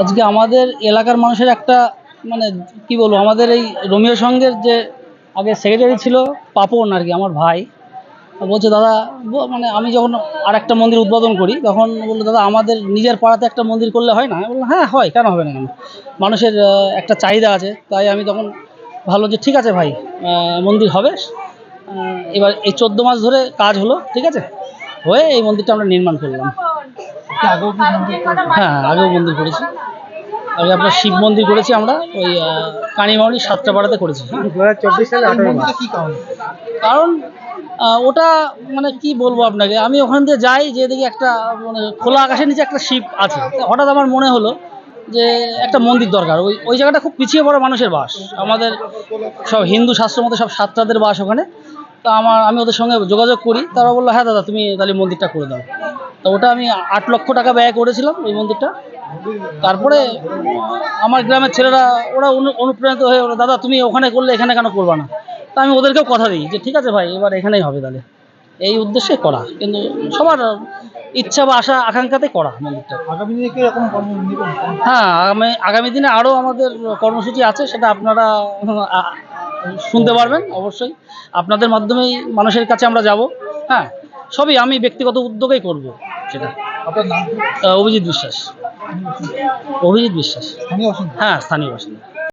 আজকে আমাদের এলাকার মানুষের একটা মানে কি বলব আমাদের এই রোমিও সঙ্গের যে আগে সেক্রেটারি ছিল পাপন আর কি আমার ভাই বলছে দাদা মানে আমি যখন আর একটা মন্দির উদ্বোধন করি তখন বলল দাদা আমাদের নিজের পাড়াতে একটা মন্দির করলে হয় না? বললাম হ্যাঁ হয় কেন হবে না কেন? মানুষের একটা চাহিদা আছে তাই আমি তখন ভালো যে ঠিক আছে ভাই মন্দির হবে। এবার এই চোদ্দ মাস ধরে কাজ হলো ঠিক আছে? হয়ে এই মন্দিরটা আমরা নির্মাণ করলাম? হ্যাঁ আগেও মন্দির করেছি। আগে আপনার শিব মন্দির করেছি আমরা, ওই কানিমাউনি সাতটা পাড়াতে করেছি। কারণ ওটা মানে কি বলব আপনাকে, আমি ওখান দিয়ে যাই, যে দেখি একটা মানে খোলা আকাশের নিচে একটা শিব আছে। হঠাৎ আমার মনে হলো যে একটা মন্দির দরকার। ওই ওই জায়গাটা খুব পিছিয়ে পড়া মানুষের বাস। আমাদের সব হিন্দু শাস্ত্র মতো সব সাতটাদের বাস ওখানে। তা আমার, আমি ওদের সঙ্গে যোগাযোগ করি। তারা বলল হ্যাঁ দাদা, তুমি তাহলে মন্দিরটা করে দাও। তো ওটা আমি আট লক্ষ টাকা ব্যয় করেছিলাম ওই মন্দিরটা। তারপরে আমার গ্রামের ছেলেরা ওরা অনুপ্রাণিত হয়ে ওরা দাদা তুমি ওখানে করলে এখানে কেন করবা না? তা আমি ওদেরকেও কথা দিই যে ঠিক আছে ভাই এবার এখানেই হবে তাহলে। এই উদ্দেশ্যে করা। কিন্তু সবার ইচ্ছা বা আশা আকাঙ্ক্ষাতে করা মন্দিরটা আগামী দিনে হ্যাঁ আগামী আগামী দিনে আরও আমাদের কর্মসূচি আছে সেটা আপনারা শুনতে পারবেন অবশ্যই। আপনাদের মাধ্যমেই মানুষের কাছে আমরা যাব। হ্যাঁ সবই আমি ব্যক্তিগত উদ্যোগেই করব সেটা। অভিজিৎ বিশ্বাস। অভিজিৎ বিশ্বাস। হ্যাঁ স্থানীয় বাসিন্দা।